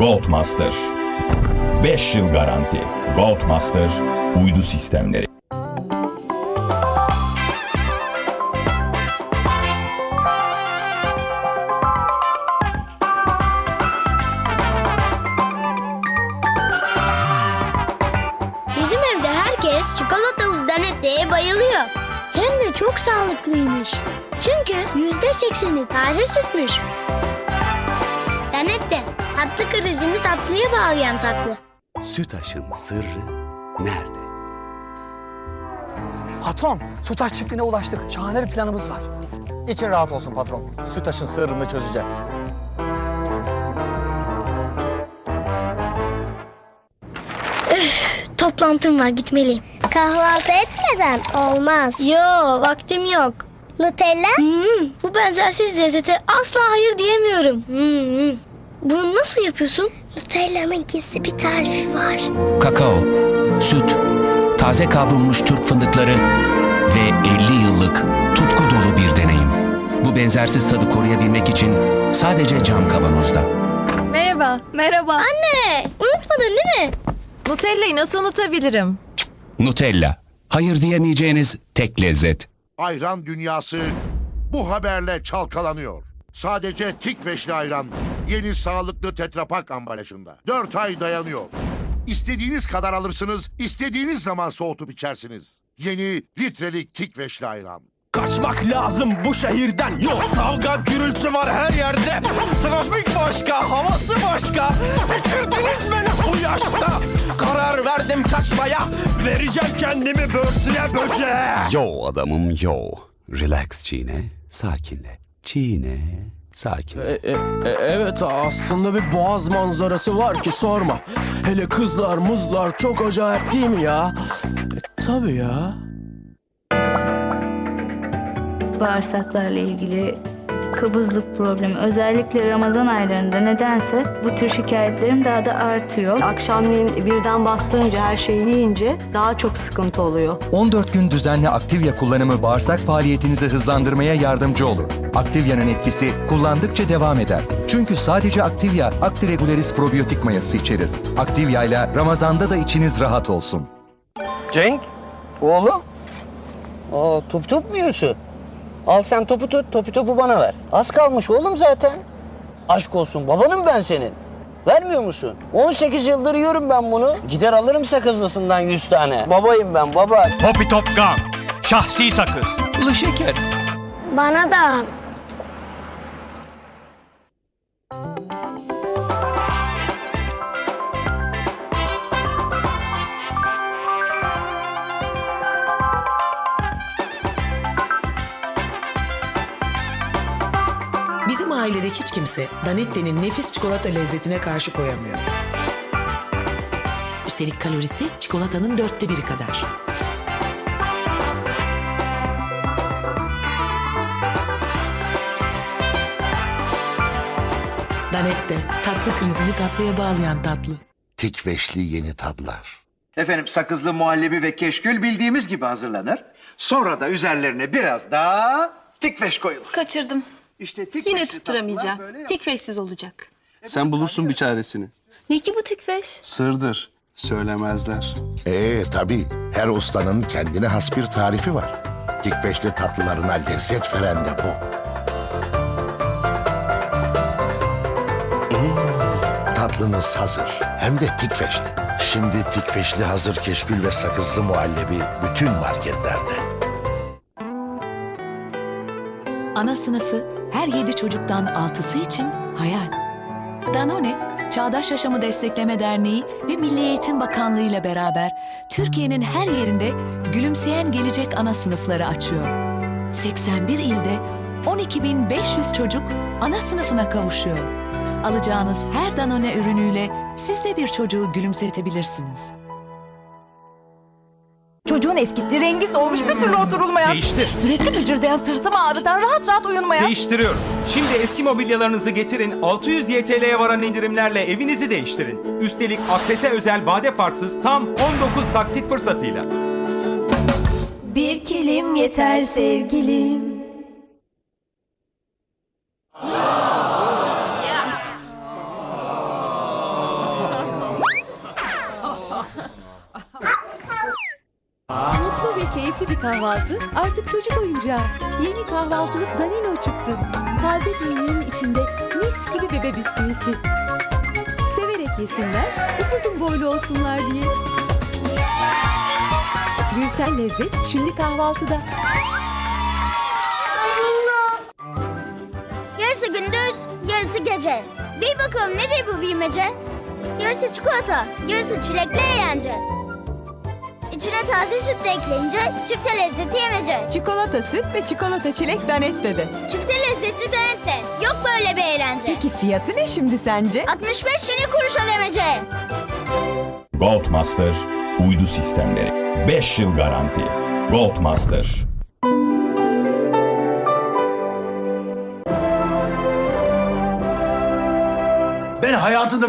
Goldmaster. 5 yıl garanti. Goldmaster uydu sistemleri. Bizim evde herkes çikolatalı Danette'ye bayılıyor. Hem de çok sağlıklıymış. Çünkü yüzde sekseni taze sütmüş. Danette, tatlı krizini tatlıya bağlayan tatlı. Sütaş'ın sırrı nerede? Patron, Sütaş çiftliğine ulaştık. Şahane bir planımız var. İçin rahat olsun patron. Sütaş'ın sırrını çözeceğiz. Toplantım var gitmeliyim. Kahvaltı etmeden olmaz. Yo vaktim yok. Nutella? Hmm, bu benzersiz lezzete asla hayır diyemiyorum. Hmm. Bunu nasıl yapıyorsun? Nutella'nın gizli bir tarifi var. kakao, süt, taze kavrulmuş Türk fındıkları ve 50 yıllık tutku dolu bir deneyim. Bu benzersiz tadı koruyabilmek için sadece cam kavanozda. Merhaba, merhaba. Anne unutmadın değil mi? Nutella'yı nasıl unutabilirim? Nutella, hayır diyemeyeceğiniz tek lezzet. Ayran dünyası bu haberle çalkalanıyor. Sadece Tikveşli ayran yeni sağlıklı tetrapak ambalajında. 4 ay dayanıyor. İstediğiniz kadar alırsınız, istediğiniz zaman soğutup içersiniz. Yeni litrelik Tikveşli ayran. Kaçmak lazım bu şehirden Yok kavga gürültü var her yerde Trafik başka havası başka Bitirdiniz beni bu yaşta Karar verdim kaçmaya Vereceğim kendimi börtüye böceğe Yo adamım yo. Relax çiğne, sakinle. Çiğne, sakinle. E, evet aslında bir boğaz manzarası var ki sorma Hele kızlar muzlar çok acayip değil mi ya? E, tabii ya bağırsaklarla ilgili kabızlık problemi özellikle Ramazan aylarında nedense bu tür şikayetlerim daha da artıyor. Akşamleyin birden bastırınca her şeyi yiyince daha çok sıkıntı oluyor. 14 gün düzenli Aktivya kullanımı bağırsak faaliyetinizi hızlandırmaya yardımcı olur. Aktivya'nın etkisi kullandıkça devam eder. Çünkü sadece Aktivya, Actiregularis probiyotik mayası içerir. Aktivya ile Ramazan'da da içiniz rahat olsun. Cenk, oğlum. Aa, top top mu yiyorsun? Al sen topu tut, topu topu bana ver. Az kalmış oğlum zaten. Aşk olsun, babanım ben senin. Vermiyor musun? 18 yıldır yiyorum ben bunu. Gider alırım sakızlısından 100 tane. Babayım ben, baba. Popi Topkan Şahsi sakız Ilı şeker. Bana da. Bizim ailede hiç kimse Danette'nin nefis çikolata lezzetine karşı koyamıyor. Üstelik kalorisi çikolatanın dörtte biri kadar. Danette, tatlı krizini tatlıya bağlayan tatlı. Tikveşli yeni tadlar. Efendim sakızlı muhallebi ve keşkül bildiğimiz gibi hazırlanır. Sonra da üzerlerine biraz daha tikveş koyulur. Kaçırdım. İşte tikveşli Yine tutturamayacağım. böyle Tikveşsiz olacak. Sen bulursun bir çaresini. Ne ki bu tikveş? Sırdır. Söylemezler. Ee tabii her ustanın kendine has bir tarifi var. Tikveşli tatlılarına lezzet veren de bu. Hmm, Tatlınız hazır. Hem de tikveşli. Şimdi tikveşli hazır keşkül ve sakızlı muhallebi bütün marketlerde. Ana sınıfı her yedi çocuktan altısı için hayal. Danone, Çağdaş Yaşamı Destekleme Derneği ve Milli Eğitim Bakanlığı ile beraber Türkiye'nin her yerinde gülümseyen gelecek ana sınıfları açıyor. 81 ilde 12.500 çocuk ana sınıfına kavuşuyor. Alacağınız her Danone ürünüyle siz de bir çocuğu gülümsetebilirsiniz. Çocuğun eskitti, rengi solmuş, bir türlü oturulmayan. Değiştir Sürekli gıcırdayan, sırtımı ağrıtan, rahat rahat uyunmayan. Değiştiriyoruz. Şimdi eski mobilyalarınızı getirin. 600 YTL'ye varan indirimlerle evinizi değiştirin. Üstelik aksese özel vade farksız tam 19 taksit fırsatıyla. Bir kilim yeter sevgilim. Kahvaltı artık çocuk oyuncağı. Yeni kahvaltılık Danino çıktı. Taze peynirin içinde mis gibi bebe bisküvisi. Severek yesinler, upuzun boylu olsunlar diye. Gülten lezzet şimdi kahvaltıda. Yarısı gündüz, yarısı gece. Bir bakalım nedir bu bilmece? Yarısı çikolata, yarısı çilekli eğlence. İçine taze süt de ekleyince çifte lezzeti yemece. Çikolata süt ve çikolata çilek Danette de. Çifte lezzetli denette. Yok böyle bir eğlence. Peki fiyatı ne şimdi sence? 65 yeni kuruşa demece. Goldmaster uydu sistemleri. 5 yıl garanti. Goldmaster. Ben hayatımda